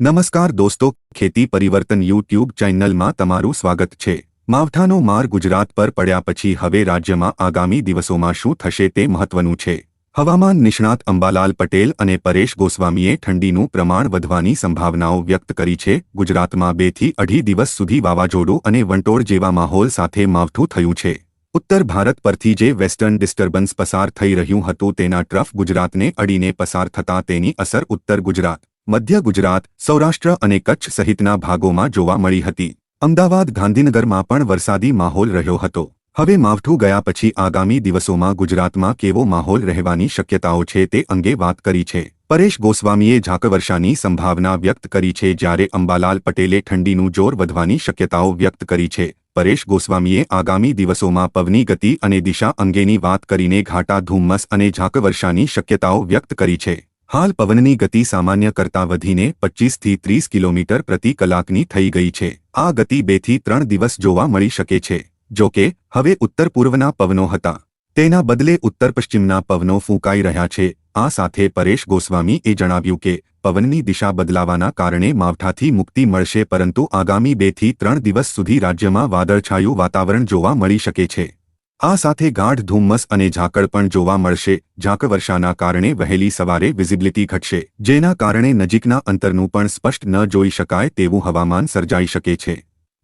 નમસ્કાર દોસ્તો, ખેતી પરિવર્તન યુટ્યુબ ચેનલમાં તમારું સ્વાગત છે. માવઠાનો માર ગુજરાત પર પડ્યા પછી હવે રાજ્યમાં આગામી દિવસોમાં શું થશે તે મહત્વનું છે. હવામાન નિષ્ણાત અંબાલાલ પટેલ અને પરેશ ગોસ્વામીએ ઠંડીનું પ્રમાણ વધવાની સંભાવનાઓ વ્યક્ત કરી છે. ગુજરાતમાં બેથી અઢી દિવસ સુધી વાવાઝોડું અને વંટોળ જેવા માહોલ સાથે માવઠું થયું છે. ઉત્તર ભારત પરથી જે વેસ્ટર્ન ડિસ્ટર્બન્સ પસાર થઈ રહ્યું હતું તેના ટ્રફ ગુજરાતને અડીને પસાર થતાં તેની અસર ઉત્તર ગુજરાત મધ્ય ગુજરાત, સૌરાષ્ટ્ર અને કચ્છ સહિતના ભાગોમાં જોવા મળી હતી. અમદાવાદ, ગાંધીનગરમાં પણ વરસાદી માહોલ રહ્યો હતો. હવે માવઠું ગયા પછી આગામી દિવસોમાં ગુજરાતમાં કેવો માહોલ રહેવાની શક્યતાઓ છે તે અંગે વાત કરી છે. પરેશ ગોસ્વામીએ ઝાકવર્ષાની સંભાવના વ્યક્ત કરી છે જ્યારે અંબાલાલ પટેલે ઠંડીનું જોર વધવાની શક્યતાઓ વ્યક્ત કરી છે. પરેશ ગોસ્વામીએ આગામી દિવસોમાં પવની ગતિ અને દિશા અંગેની વાત કરીને ઘાટા ધુમ્મસ અને ઝાકવર્ષાની શક્યતાઓ વ્યક્ત કરી છે. હાલ પવનની ગતિ સામાન્ય કરતાં વધીને પચીસથી ત્રીસ કિલોમીટર પ્રતિ કલાકની થઈ ગઈ છે. આ ગતિ બેથી ત્રણ દિવસ જોવા મળી શકે છે. જો કે, હવે ઉત્તર પૂર્વના પવનો હતા. તેના બદલે ઉત્તર પશ્ચિમના પવનો ફૂંકાઈ રહ્યા છે. આ સાથે પરેશ ગોસ્વામીએ જણાવ્યું કે, પવનની દિશા બદલાવાના કારણે માવઠાથી મુક્તિ મળશે પરંતુ આગામી બેથી ત્રણ દિવસ સુધી રાજ્યમાં વાદળછાયું વાતાવરણ જોવા મળી શકે છે. આ સાથે ગાઢ ધુમ્મસ અને ઝાકળ પણ જોવા મળશે. ઝાકવર્ષાના કારણે વહેલી સવારે વિઝિબિલિટી ઘટશે, જેના કારણે નજીકના અંતરનું પણ સ્પષ્ટ ન જોઈ શકાય તેવું હવામાન સર્જાઈ શકે છે.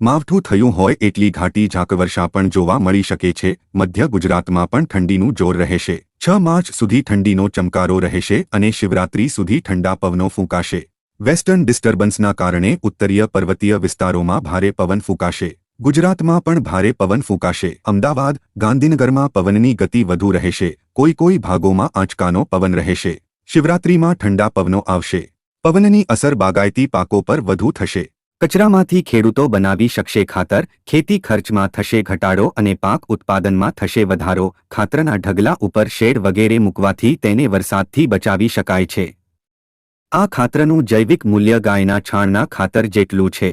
માવઠું થયું હોય એટલી ઘાટી ઝાકવર્ષા પણ જોવા મળી શકે છે. મધ્ય ગુજરાતમાં પણ ઠંડીનું જોર રહેશે. છ માર્ચ સુધી ઠંડીનો ચમકારો રહેશે અને શિવરાત્રી સુધી ઠંડા પવનો ફૂંકાશે. વેસ્ટર્ન ડિસ્ટર્બન્સના કારણે ઉત્તરીય પર્વતીય વિસ્તારોમાં ભારે પવન ફૂંકાશે. ગુજરાતમાં પણ ભારે પવન ફૂંકાશે. અમદાવાદ, ગાંધીનગરમાં પવનની ગતિ વધુ રહેશે. કોઈ કોઈ ભાગોમાં આંચકાનો પવન રહેશે. શિવરાત્રીમાં ઠંડા પવનો આવશે. પવનની અસર બાગાયતી પાકો પર વધુ થશે. કચરામાંથી ખેડૂતો બનાવી શકશે ખાતર, ખેતી ખર્ચમાં થશે ઘટાડો અને પાક ઉત્પાદનમાં થશે વધારો. ખાતરના ઢગલા ઉપર શેડ વગેરે મૂકવાથી તેને વરસાદથી બચાવી શકાય છે. આ ખાતરનું જૈવિક મૂલ્ય ગાયના છાણના ખાતર જેટલું છે.